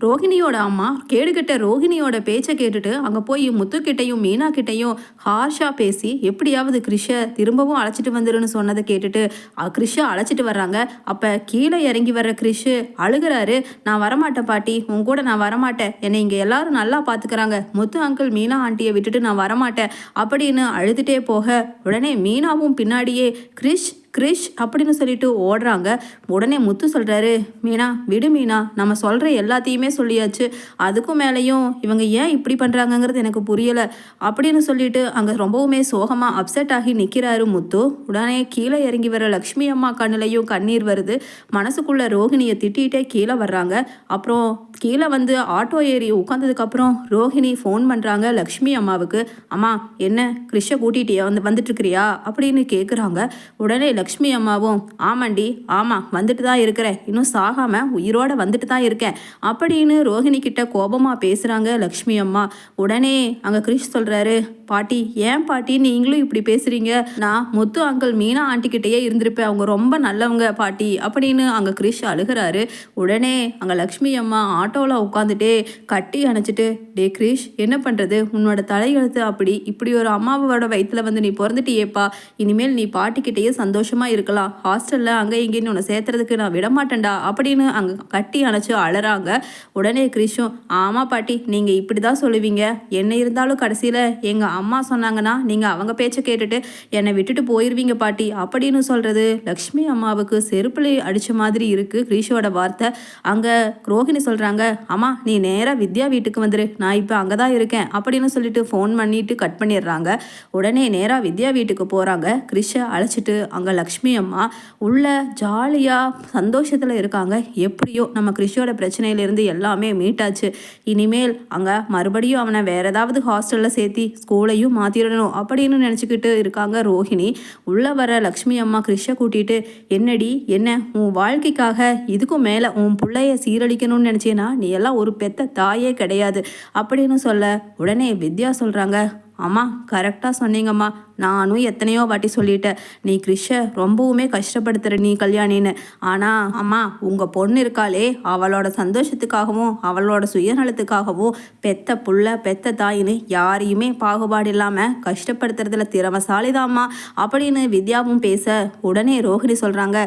ரோஹிணியோட அம்மா கேடுகிட்ட ரோஹிணியோட பேச்சை கேட்டுட்டு அங்கே போய் முத்துக்கிட்டையும் மீனா கிட்டையும் ஹார்ஷாக பேசி எப்படியாவது கிருஷை திரும்பவும் அழைச்சிட்டு வந்துருன்னு சொன்னதை கேட்டுட்டு அ, கிருஷை அழைச்சிட்டு வர்றாங்க. அப்போ கீழே இறங்கி வர்ற கிருஷ் அழுகிறாரு. நான் வரமாட்டேன் பாட்டி உன் கூட நான் வரமாட்டேன். என்னை இங்கே எல்லாரும் நல்லா பார்த்துக்கிறாங்க முத்து அங்கிள் மீனா ஆண்டியை விட்டுட்டு நான் வரமாட்டேன். அப்படின்னு அழுதுட்டே போக உடனே மீனாவும் பின்னாடியே கிரிஷ் கிரிஷ் அப்படின்னு சொல்லிட்டு ஓடுறாங்க. உடனே முத்து சொல்கிறாரு மீனா விடு மீனா நம்ம சொல்கிற எல்லாத்தையுமே சொல்லியாச்சு. அதுக்கும் மேலேயும் இவங்க ஏன் இப்படி பண்ணுறாங்கங்கிறது எனக்கு புரியலை. அப்படின்னு சொல்லிட்டு அங்கே ரொம்பவுமே சோகமாக அப்செட் ஆகி நிற்கிறாரு முத்து. உடனே கீழே இறங்கி வர லக்ஷ்மி அம்மா கண்ணிலையும் கண்ணீர் வருது. மனசுக்குள்ளே ரோஹிணியை திட்டிகிட்டே கீழே வர்றாங்க. அப்புறம் கீழே வந்து ஆட்டோ ஏறி உட்காந்ததுக்கப்புறம் ரோஹிணி ஃபோன் பண்ணுறாங்க லக்ஷ்மி அம்மாவுக்கு. அம்மா என்ன கிறிஷை கூட்டிகிட்டே வந்து வந்துட்டுருக்கிறியா அப்படின்னு கேட்குறாங்க உடனே லக்ஷ்மி அம்மாவும் ஆமாண்டி ஆமாம் வந்துட்டு தான் இருக்கிறேன் இன்னும் சாகாமல் உயிரோட வந்துட்டு தான் இருக்கேன். அப்படின்னு ரோஹிணி கிட்ட கோபமாக பேசுகிறாங்க லக்ஷ்மி அம்மா. உடனே அங்கே கிரிஷ் சொல்கிறாரு பாட்டி ஏன் பாட்டி நீங்களும் இப்படி பேசுகிறீங்க நான் முத்து அங்கிள் மீனா ஆண்டிக்கிட்டேயே இருந்திருப்பேன். அவங்க ரொம்ப நல்லவங்க பாட்டி. அப்படின்னு அங்கே கிரிஷ் அழுகிறாரு. உடனே அங்கே லக்ஷ்மி அம்மா ஆட்டோவில் உட்காந்துட்டே கட்டி அணைச்சிட்டு டே கிரிஷ் என்ன பண்ணுறது உன்னோட தலையெழுத்து அப்படி. இப்படி ஒரு அம்மாவோட வயிற்றுல வந்து நீ பிறந்துட்டியேப்பா. இனிமேல் நீ பாட்டிக்கிட்டேயே சந்தோஷம் சந்தோஷமாக இருக்கலாம். ஹாஸ்டலில் அங்கே இங்கேன்னு உன்னை சேர்த்துறதுக்கு நான் விடமாட்டேன்டா அப்படின்னு அங்கே கட்டி அணைச்சு அழறாங்க உடனே கிரிஷும் ஆமாம் பாட்டி நீங்கள் இப்படி தான் சொல்லுவீங்க. என்ன இருந்தாலும் கடைசியில் எங்கள் அம்மா சொன்னாங்கன்னா நீங்கள் அவங்க பேச்சை கேட்டுட்டு என்னை விட்டுட்டு போயிடுவீங்க பாட்டி அப்படின்னு சொல்கிறது லக்ஷ்மி அம்மாவுக்கு செருப்புல அடித்த மாதிரி இருக்குது கிரிஷோட வார்த்தை. அங்கே ரோஹிணி சொல்கிறாங்க அம்மா நீ நேராக வித்யா வீட்டுக்கு வந்துரு. நான் இப்போ அங்கே தான் இருக்கேன் அப்படின்னு சொல்லிட்டு ஃபோன் பண்ணிட்டு கட் பண்ணிடுறாங்க. உடனே நேராக வித்யா வீட்டுக்கு போகிறாங்க கிரிஷை அழைச்சிட்டு அங்கே லக்ஷ்மி அம்மா உள்ள ஜாலியாக சந்தோஷத்தில் இருக்காங்க. எப்படியோ நம்ம கிறிஷோட பிரச்சனையிலேருந்து எல்லாமே மீட்டாச்சு. இனிமேல் அங்கே மறுபடியும் அவனை வேற ஏதாவது ஹாஸ்டலில் சேர்த்தி ஸ்கூலையும் மாற்றிடணும் அப்படின்னு நினச்சிக்கிட்டு இருக்காங்க ரோஹிணி. உள்ளே வர லக்ஷ்மி அம்மா கிறிஷை கூட்டிகிட்டு என்னடி என்ன? உன் வாழ்க்கைக்காக இதுக்கும் மேலே உன் பிள்ளைய சீரழிக்கணும்னு நினச்சேன்னா நீ எல்லாம் ஒரு பெத்த தாயே கிடையாது. அப்படின்னு சொல்ல உடனே வித்யா சொல்கிறாங்க அம்மா கரெக்டாக சொன்னீங்கம்மா. நானும் எத்தனையோ வாட்டி சொல்லிட்டேன் நீ கிருஷ ரொம்பவுமே கஷ்டப்படுத்துகிற நீ கல்யாணின்னு. ஆனால் அம்மா உங்கள் பொண்ணு இருக்காளே அவளோட சந்தோஷத்துக்காகவும் அவளோட சுயநலத்துக்காகவும் பெத்த புள்ள பெத்த தாயின்னு யாரையுமே பாகுபாடு இல்லாமல் கஷ்டப்படுத்துறதுல திறமசாலிதாம்மா அப்படின்னு வித்யாவும் பேச உடனே ரோஹிணி சொல்கிறாங்க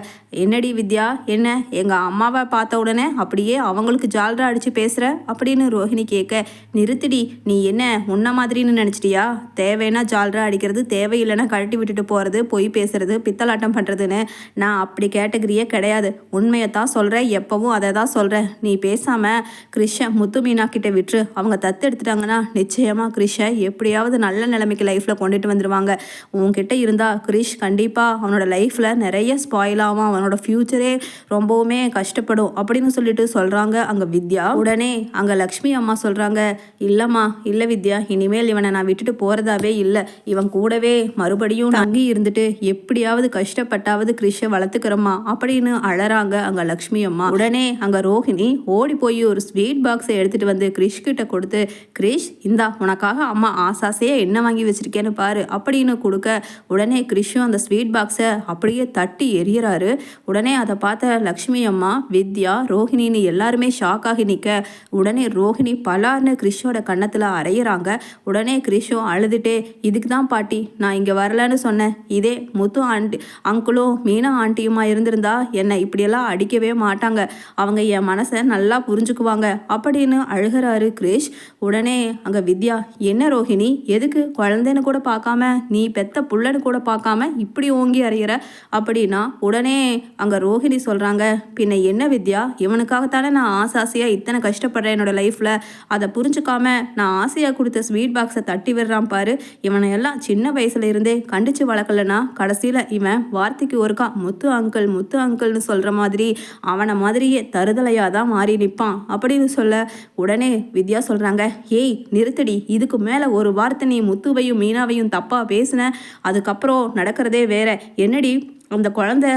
என்னடி வித்யா என்ன? எங்கள் அம்மாவை பார்த்த உடனே அப்படியே அவங்களுக்கு ஜால்ரா அடித்து பேசுகிற அப்படின்னு ரோஹிணி கேட்க நிறுத்திடி நீ என்ன உன்ன மாதிரின்னு நினச்சிட்டியா? தேவைன்னா ஜால்ரா அடிக்கிறது தேவையில்லைன்னா கழட்டி விட்டுட்டு போகிறது பொய் பேசுறது பித்தலாட்டம் பண்ணுறதுன்னு நான் அப்படி கேட்டகரியே கிடையாது. உண்மையை தான் சொல்கிறேன் எப்போவும் அதை தான் சொல்கிறேன் நீ பேசாமல் கிருஷ்ண முத்து மீனா கிட்ட விட்டுரு. அவங்க தத்து எடுத்துட்டாங்கன்னா நிச்சயமாக கிருஷ்ண எப்படியாவது நல்ல நிலைமைக்கு லைஃப்பில் கொண்டுட்டு வந்துடுவாங்க உன்கிட்ட இருந்தால் கிரிஷ் கண்டிப்பாக அவனோட லைஃப்பில் நிறைய ஸ்பாயில் ஆகும் அவனோட ஃப்யூச்சரே ரொம்பவுமே கஷ்டப்படும் அப்படின்னு சொல்லிட்டு சொல்கிறாங்க அங்கே வித்யா. உடனே அங்கே லக்ஷ்மி அம்மா சொல்கிறாங்க இல்லைம்மா இல்லை வித்யா இனிமேல் இவனை நான் விட்டுட்டு போகிறதாவே இல்லை. இவன் கூடவே மறுபடியும் தங்கி இருந்துட்டு எப்படியாவது கஷ்டப்பட்டாவது கிரிஷை வளர்த்துக்கிறோமா அப்படின்னு அழறாங்க அங்கே லக்ஷ்மி அம்மா. உடனே அங்கே ரோஹிணி ஓடி போய் ஒரு ஸ்வீட் பாக்ஸை எடுத்துட்டு வந்து கிரிஷ் கிட்ட கொடுத்து கிரிஷ் இந்தா உனக்காக அம்மா ஆசாசையா என்ன வாங்கி வச்சிருக்கேன்னு பாரு அப்படின்னு கொடுக்க உடனே கிரிஷும் அந்த ஸ்வீட் பாக்ஸை அப்படியே தட்டி எரியறாரு உடனே அதை பார்த்த லக்ஷ்மி அம்மா வித்யா ரோஹிணின்னு எல்லாருமே ஷாக் ஆகி நிற்க உடனே ரோஹிணி பலார்னு கிரிஷோட கன்னத்தில் அரையிறாங்க உடனே கிரிஷும் அழுதுட்டே இதுக்கு தான் பாட்டி நான் இங்கே வரலன்னு சொன்னேன். இதே முத்து ஆண்டி அங்குளும் மீனா ஆண்டியுமா இருந்திருந்தா என்னை இப்படியெல்லாம் அடிக்கவே மாட்டாங்க. அவங்க என் மனசை நல்லா புரிஞ்சுக்குவாங்க. அப்படின்னு அழுகிறாரு கிரேஷ். உடனே அங்கே வித்யா என்ன ரோஹிணி? எதுக்கு? குழந்தைன்னு கூட பார்க்காம நீ பெத்த புள்ளன்னு கூட பார்க்காம இப்படி ஓங்கி அறையிற? அப்படின்னா உடனே அங்கே ரோஹிணி சொல்கிறாங்க பின்ன என்ன வித்யா? இவனுக்காகத்தானே நான் ஆசை ஆசையாக இத்தனை கஷ்டப்படுறேன் என்னோட லைஃப்பில் அதை புரிஞ்சுக்காம நான் ஆசையாக கொடுத்த ஸ்வீட் பாக்ஸை தட்டி விடுறான் பாரு. இவனை எல்லாம் சின்ன வயசுல இருந்தே கண்டிச்சு வளர்க்கலனா கடைசியில் இவன் வார்த்தைக்கு ஒருக்கா முத்து அங்கிள் முத்து அங்கிள்னு சொல்கிற மாதிரி அவனை மாதிரியே தருதலையாக தான் மாறி நிற்பான் அப்படின்னு சொல்ல உடனே வித்யா சொல்கிறாங்க ஏய் நிறுத்தடி. இதுக்கு மேலே ஒரு வார்த்தை நீ முத்துவையும் மீனாவையும் தப்பாக பேசின. அதுக்கப்புறம் நடக்கிறதே வேற. என்னடி அந்த குழந்தை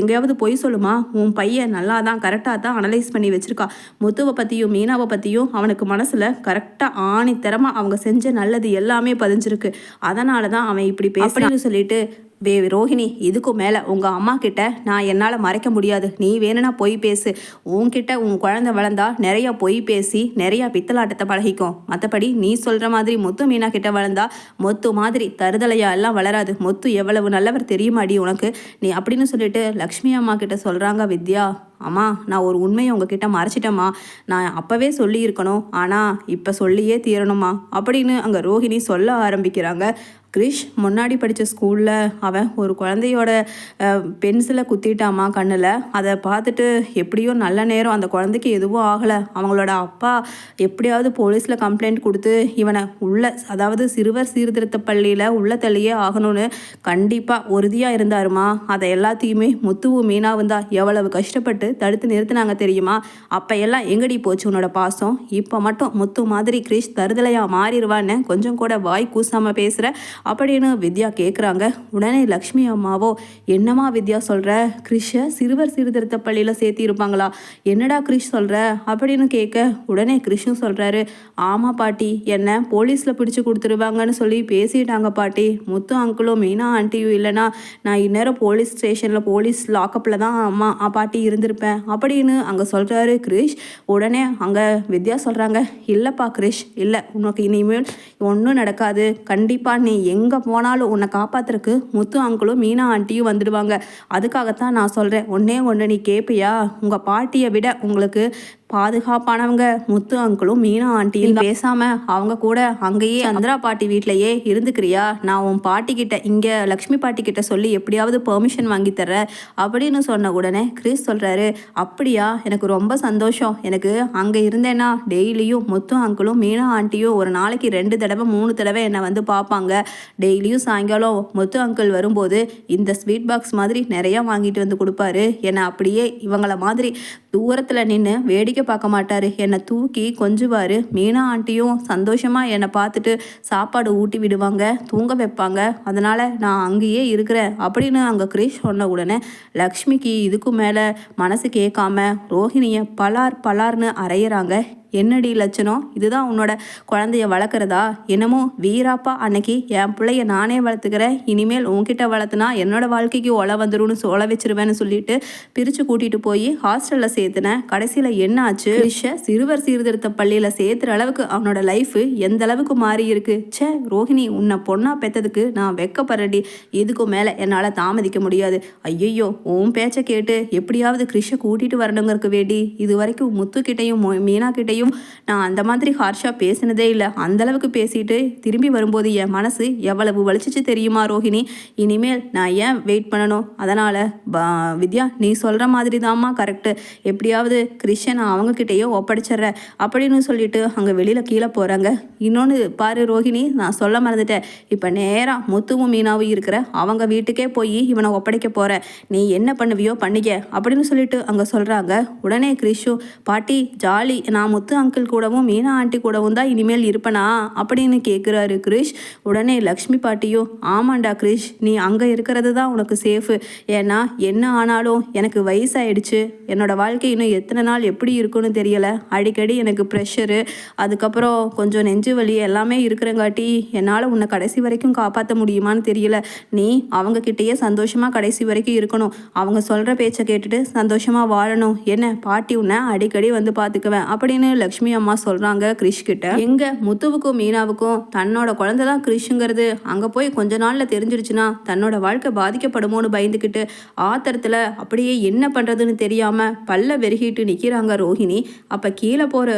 எங்கேயாவது பொய் சொல்லுமா? உன் பையன் நல்லா தான் கரெக்டாக தான் அனலைஸ் பண்ணி வச்சிருக்கா. முத்துவை பற்றியும் மீனாவை பற்றியும் அவனுக்கு மனசில் கரெக்டாக ஆணித்தரமாக அவங்க செஞ்ச நல்லது எல்லாமே பதிஞ்சிருக்கு. அதனால தான் அவன் இப்படி பேசுறான்னு சொல்லிட்டு வே ரோஹிணி இதுக்கும் மேலே உங்கள் அம்மா கிட்ட நான் என்னால் மறைக்க முடியாது. நீ வேணும்னா பொய் பேசு. உன்கிட்ட உன் குழந்தை வளர்ந்தா நிறைய பொய் பேசி நிறையா பித்தலாட்டத்தை பழகிக்கும். மற்றபடி நீ சொல்கிற மாதிரி முத்து மீனா கிட்ட வளர்ந்தா முத்து மாதிரி தருதலையா எல்லாம் வளராது. முத்து எவ்வளவு நல்லவர் தெரியுமாடி உனக்கு? நீ அப்படின்னு சொல்லிட்டு லக்ஷ்மி அம்மா கிட்ட சொல்கிறாங்க வித்யா. அம்மா நான் ஒரு உண்மையை உங்ககிட்ட மறைச்சிட்டேம்மா. நான் அப்போவே சொல்லியிருக்கணும். ஆனால் இப்போ சொல்லியே தீரணுமா அப்படின்னு அங்கே ரோஹிணி சொல்ல ஆரம்பிக்கிறாங்க. கிரிஷ் முன்னாடி படித்த ஸ்கூலில் அவன் ஒரு குழந்தையோட பென்சிலை குத்திட்டாமா கண்ணில்? அதை பார்த்துட்டு எப்படியோ நல்ல நேரம் அந்த குழந்தைக்கு எதுவும் ஆகலை. அவங்களோட அப்பா எப்படியாவது போலீஸில் கம்ப்ளைண்ட் கொடுத்து இவனை உள்ள அதாவது சிறுவர் சீர்திருத்த பள்ளியில் உள்ள தள்ளியே ஆகணும்னு கண்டிப்பாக உறுதியாக இருந்தாருமா? அதை எல்லாத்தையுமே முத்துவும் மீனா வந்தா எவ்வளவு கஷ்டப்பட்டு தடுத்து நிறுத்தினாங்க தெரியுமா? அப்போ எல்லாம் எங்கடி போச்சு உன்னோட பாசம்? இப்போ மட்டும் முத்து மாதிரி கிரிஷ் தருதலையாக மாறிடுவான்னு கொஞ்சம் கூட வாய் கூசாமல் பேசுகிற அப்படின்னு வித்யா கேட்குறாங்க உடனே லக்ஷ்மி அம்மாவோ என்னம்மா வித்யா சொல்கிற கிறிஷை சிறுவர் சீர்திருத்த பள்ளியில் சேர்த்திருப்பாங்களா? என்னடா கிறிஷ் சொல்கிற அப்படின்னு கேட்க உடனே கிறிஷும் சொல்கிறாரு ஆமாம் பாட்டி என்ன போலீஸில் பிடிச்சி கொடுத்துருவாங்கன்னு சொல்லி பேசிட்டாங்க பாட்டி. முத்து அங்கிளும் மீனா ஆண்டியும் இல்லைனா நான் இந்நேரம் போலீஸ் ஸ்டேஷனில் போலீஸ் லாக்கப்பில் தான் அம்மா பாட்டி இருந்திருப்பேன். அப்படின்னு அங்கே சொல்கிறாரு கிரிஷ். உடனே அங்கே வித்யா சொல்கிறாங்க இல்லைப்பா கிரிஷ் இல்லை. உனக்கு இனிமேல் ஒன்றும் நடக்காது. கண்டிப்பாக நீ எங்கே போனாலும் உன்னை காப்பாத்துறக்கு முத்து அங்கிளும் மீனா ஆண்டியும் வந்துடுவாங்க. அதுக்காகத்தான் நான் சொல்கிறேன் ஒன்றே ஒன்று நீ கேட்பியா உங்கள் பாட்டியை விட உங்களுக்கு பாதுகாப்பானவங்க முத்து அங்கிளும் மீனா ஆண்டியும் பேசாம அவங்க கூட அங்கேயே சந்திரா பாட்டி வீட்லயே இருந்துக்கிறியா? நான் உன் பாட்டி கிட்ட இங்க லக்ஷ்மி பாட்டி கிட்ட சொல்லி எப்படியாவது பெர்மிஷன் வாங்கி தர அப்படின்னு சொன்ன உடனே கிறிஸ் சொல்றாரு அப்படியா? எனக்கு ரொம்ப சந்தோஷம். எனக்கு அங்க இருந்தேன்னா டெய்லியும் முத்து அங்கிளும் மீனா ஆண்டியும் ஒரு நாளைக்கு ரெண்டு தடவை மூணு தடவை என்னை வந்து பார்ப்பாங்க. டெய்லியும் சாயங்காலம் முத்து அங்கிள் வரும்போது இந்த ஸ்வீட் பாக்ஸ் மாதிரி நிறையா வாங்கிட்டு வந்து கொடுப்பாரு. என்னை அப்படியே இவங்கள மாதிரி தூரத்தில் நின்று வேடிக்கை பார்க்க மாட்டார். என்னை தூக்கி கொஞ்சுவார். மீனா ஆண்டியும் சந்தோஷமாக என்னை பார்த்துட்டு சாப்பாடு ஊட்டி விடுவாங்க தூங்க வைப்பாங்க. அதனால் நான் அங்கேயே இருக்கிறேன் அப்படின்னு அங்கே கிரீஷ் சொன்ன உடனே லக்ஷ்மிக்கு இதுக்கு மேலே மனசு கேட்காம ரோஹிணியை பலார் பலார்னு அரையிறாங்க என்னடி லட்சணம்? இதுதான் உன்னோட குழந்தைய வளர்க்குறதா? என்னமோ வீராப்பா அன்னைக்கு என் பிள்ளைய நானே வளர்த்துக்கிறேன். இனிமேல் உன்கிட்ட வளர்த்துனா என்னோட வாழ்க்கைக்கு ஒலை வந்துடும் சொல்ல வச்சிருவேன்னு சொல்லிட்டு பிரித்து கூட்டிகிட்டு போய் ஹாஸ்டலில் சேர்த்துனேன். கடைசியில் என்ன ஆச்சு? ரிஷ சிறுவர் சீர்திருத்த பள்ளியில் சேர்த்துற அளவுக்கு அவனோட லைஃப் எந்த அளவுக்கு மாறி இருக்கு? ச்சே ரோஹிணி உன்னை பொண்ணா பெற்றதுக்கு நான் வெக்கப்படுறடி இதுக்கும் மேலே என்னால் தாமதிக்க முடியாது. ஐயையோ உன் பேச்சை கேட்டு எப்படியாவது கிறிஷை கூட்டிகிட்டு வரணுங்கிறதுக்கு வேண்டி இது வரைக்கும் முத்துக்கிட்டையும் மீனாக்கிட்டையும் கிட்டையும் நான் அந்த மாதிரி ஹார்ஷாக பேசினதே இல்லை. அந்தளவுக்கு பேசிட்டு திரும்பி வரும்போது என் மனசு எவ்வளவு வலிச்சிச்சு தெரியுமா ரோஹிணி? இனிமேல் நான் ஏன் வெயிட் பண்ணணும்? அதனால் வித்யா நீ சொல்கிற மாதிரி தாம்மா கரெக்டு எப்படியாவது கிறிஸ்டியன் அவங்கக்கிட்டேயோ ஒப்படைச்சிட்றேன். அப்படின்னு சொல்லிட்டு அங்கே வெளியில் கீழே போகிறாங்க இன்னொன்று பாரு ரோஹிணி நான் சொல்ல மறந்துட்டேன். இப்போ நேராக முத்துவும் மீனாவும் இருக்கிற அவங்க வீட்டுக்கே போய் இவனை ஒப்படைக்க போகிறேன் நீ என்ன பண்ணுவியோ பண்ணிக்க அப்படின்னு சொல்லிட்டு அங்கே சொல்கிறாங்க உடனே கிறிஷு பாட்டி ஜாலி நான் முத்து அங்கிள் கூடவும் மீனா ஆண்டி கூடவும் தான் இனிமேல் இருப்பனா? அப்படின்னு கேட்குறாரு கிரிஷ். உடனே லக்ஷ்மி பாட்டியும் ஆமாண்டா கிரிஷ் நீ அங்கே இருக்கிறது தான் உனக்கு சேஃபு. ஏன்னா என்ன ஆனாலும் எனக்கு வயசாயிடுச்சு. என்னோட வாழ்க்கை இன்னும் எத்தனை நாள் எப்படி இருக்குன்னு தெரியலை. அடிக்கடி எனக்கு ப்ரெஷரு அதுக்கப்புறம் கொஞ்சம் நெஞ்சு வலி எல்லாமே இருக்கிறங்காட்டி என்னால் உன்னை கடைசி வரைக்கும் காப்பாற்ற முடியுமான்னு தெரியல. நீ அவங்க கிட்டேயே சந்தோஷமாக கடைசி வரைக்கும் இருக்கணும். அவங்க சொல்கிற பேச்சை கேட்டுட்டு சந்தோஷமாக வாழணும். என்ன பாட்டி உன்னை அடிக்கடி வந்து பார்த்துக்குவேன் அப்படின்னு லக்ஷ்மி அம்மா சொல்கிறாங்க கிரிஷ் கிட்ட. எங்கே முத்துவுக்கும் மீனாவுக்கும் தன்னோட குழந்தை தான் கிரிஷுங்கிறது. அங்கே போய் கொஞ்ச நாளில் தெரிஞ்சிருச்சுன்னா தன்னோட வாழ்க்கை பாதிக்கப்படுமோன்னு பயந்துக்கிட்டு ஆத்திரத்தில் அப்படியே என்ன பண்ணுறதுன்னு தெரியாமல் பல்ல வெறுகிட்டு நிற்கிறாங்க ரோஹிணி. அப்போ கீழே போகிற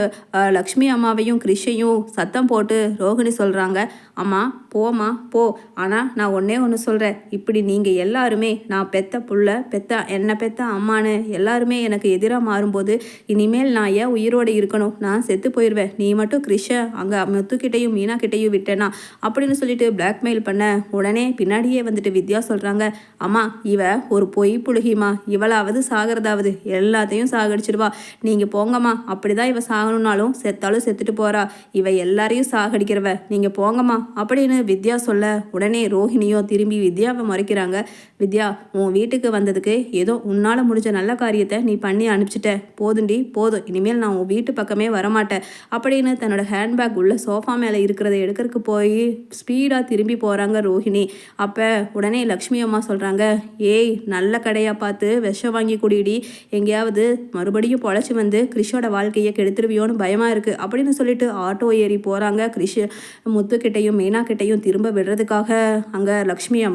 லக்ஷ்மி அம்மாவையும் கிரிஷையும் சத்தம் போட்டு ரோஹிணி சொல்கிறாங்க அம்மா போம்மா போ. ஆனால் நான் ஒன்றே ஒன்று சொல்கிறேன் இப்படி நீங்கள் எல்லாருமே நான் பெத்த புள்ள பெத்த என்னை பெத்த அம்மானு எல்லாருமே எனக்கு எதிராக மாறும்போது இனிமேல் நான் ஏன் உயிரோடு இருக்கணும்? நான் செத்து போயிடுவேன் நீ மட்டும் கிருஷ அங்கே முத்துக்கிட்டையும் மீனாக்கிட்டையும் விட்டேனா? அப்படின்னு சொல்லிட்டு பிளாக்மெயில் பண்ண உடனே பின்னாடியே வந்துட்டு வித்யா சொல்கிறாங்க அம்மா இவ ஒரு பொய் புழுகிமா இவளாவது சாகிறதாவது. எல்லாத்தையும் சாகடிச்சிடுவா. நீங்கள் போங்கம்மா. அப்படி தான் இவ சாகணுன்னாலும் செத்தாலும் செத்துட்டு போகிறா இவ எல்லாரையும் சாகடிக்கிறவ. நீங்கள் போங்கம்மா. அப்படின்னு வித்யா சொல்ல உடனே ரோஹிணியும் திரும்பி வித்யாவை மறைக்கிறாங்க. வித்யா உன் வீட்டுக்கு வந்ததுக்கு ஏதோ உன்னால் முடிஞ்ச நல்ல காரியத்தை நீ பண்ணி அனுப்பிச்சிட்ட. போதுண்டி போதும். இனிமேல் நான் உன் வீட்டு பக்கமே வரமாட்டேன். அப்படின்னு தன்னோட ஹேண்ட்பேக் உள்ள சோஃபா மேலே இருக்கிறத எடுக்கிறதுக்கு போய் ஸ்பீடாக திரும்பி போகிறாங்க ரோஹிணி. அப்போ உடனே லக்ஷ்மி அம்மா சொல்கிறாங்க ஏய் நல்ல கடையாக பார்த்து விஷம் வாங்கி குடிடி. எங்கேயாவது மறுபடியும் பொழைச்சி வந்து கிறிஷோட வாழ்க்கையை கெடுத்துருவியோன்னு பயமாக இருக்குது அப்படின்னு சொல்லிட்டு ஆட்டோ ஏறி போகிறாங்க கிறிஷ். முத்துக்கிட்டையும் மீனாக்கிட்டையும் திரும்ப விடுறதுக்காக அங்கே லக்ஷ்மி அம்மா